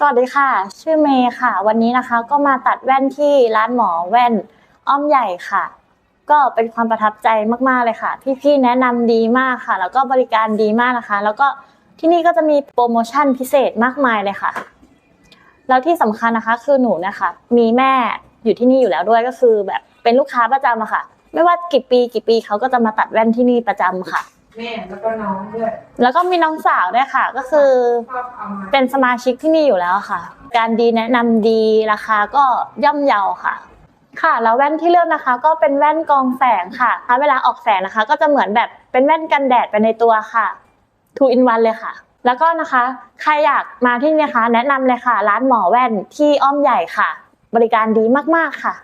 สวัสดีค่ะ ชื่อเมย์ค่ะ วันนี้นะคะก็มาตัดแว่นที่ร้านหมอแว่นอ้อมใหญ่ค่ะ ก็เป็นความประทับใจมากๆเลยค่ะ พี่ๆแนะนำดีมากค่ะ แล้วก็บริการดีมากนะคะ แล้วก็ที่นี่ก็จะมีโปรโมชั่นพิเศษมากมายเลยค่ะ แล้วที่สำคัญนะคะ คือหนูนะคะมีแม่อยู่ที่นี่อยู่แล้วด้วยก็คือ แบบเป็นลูกค้าประจำอะค่ะ ไม่ว่ากี่ปีกี่ปีเขาก็จะมาตัดแว่นที่นี่ประจำค่ะ แม่แล้วก็น้องด้วยแล้วก็มีน้องสาวด้วยค่ะ ก็คือชอบเอามาเป็นสมาชิกที่นี่อยู่แล้วค่ะ การดีแนะนำดีราคาก็ย่อมเยาค่ะ ค่ะ แล้วแว่นที่เลือกนะคะ ก็เป็นแว่นกรองแสงค่ะถ้าเวลาออกแสงนะคะ ก็จะเหมือนแบบเป็นแว่นกันแดดไปในตัวค่ะ two in one เลยค่ะ แล้วก็นะคะ ใครอยากมาที่นี่นะคะ แนะนำเลยค่ะ ร้านหมอแว่นที่อ้อมใหญ่ค่ะ บริการดีมากๆค่ะ